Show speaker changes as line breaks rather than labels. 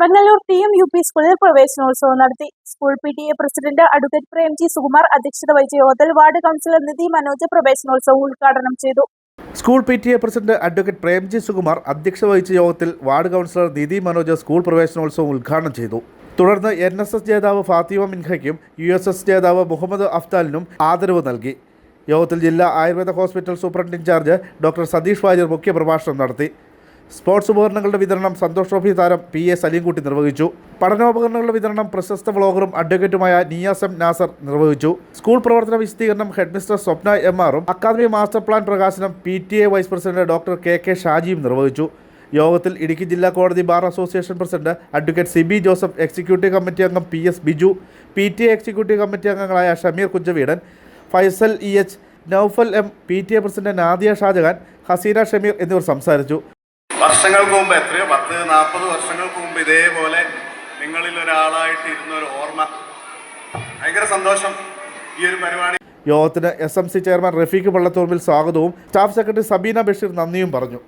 Vengallur T M U P സ്കൂളിൽ പ്രവേശനോത്സവം നടത്തി. School P T A president advocate Premji Sukumar അധ്യക്ഷത വഹിച്ച യോഗത്തിൽ വാർഡ് കൗൺസിലർ നിധി മനോജ് പ്രവേശനോത്സവം ഉദ്ഘാടനം ചെയ്തു.
School P T A president advocate Premji Sukumar അധ്യക്ഷത വഹിച്ച യോഗത്തിൽ ward councillor Nidhi Manoj school പ്രവേശനോത്സവം ഉദ്ഘാടനം ചെയ്തു. തുടർന്ന് എൻ എസ് എസ് ജേതാവ് ഫാത്തിമ മിൻഹയ്ക്കും യു എസ് എസ് ജേതാവ് മുഹമ്മദ് അഫ്താലിനും ആദരവ് നൽകി. യോഗത്തിൽ ജില്ലാ Ayurveda hospital superintendent incharge doctor Satheesh Warrier മുഖ്യപ്രഭാഷണം നടത്തി. സ്പോർട്സ് ഉപകരണങ്ങളുടെ വിതരണം സന്തോഷ് ട്രോഫി താരം പി എ സലീംകുട്ടി നിർവഹിച്ചു. പഠനോപകരണങ്ങളുടെ വിതരണം പ്രശസ്ത വ്ളോഗറും അഡ്വക്കേറ്റുമായ നിയാസം നാസർ നിർവഹിച്ചു. സ്കൂൾ പ്രവർത്തന വിശദീകരണം ഹെഡ്മിസ്റ്റർ സ്വപ്ന എം ആറും അക്കാദമി മാസ്റ്റർ പ്ലാൻ പ്രകാശനം P T A vice president doctor K K ഷാജിയും നിർവഹിച്ചു. യോഗത്തിൽ ഇടുക്കി ജില്ലാ കോടതി bar association president advocate Sibi Joseph executive committee അംഗം P S Biju P T A executive committee അംഗങ്ങളായ Shameer Kunjaveedan Faisal E H Noufal M P T A president Nadiya Shajahan Haseena Shameer എന്നിവർ സംസാരിച്ചു.
വർഷങ്ങൾക്ക് മുമ്പ് എത്രയോ പത്ത് നാൽപ്പത് വർഷങ്ങൾക്ക് മുമ്പ് ഇതേപോലെ നിങ്ങളിൽ ഒരാളായിട്ട് ഇരുന്ന ഒരു ഓർമ്മ. ഭയങ്കര സന്തോഷം ഈ ഒരു പരിപാടി.
യോഗത്തിന് S M C chairman Rafeeq പള്ളത്തൂർമിൽ സ്വാഗതവും സ്റ്റാഫ് സെക്രട്ടറി സബീന ബഷീർ നന്ദിയും പറഞ്ഞു.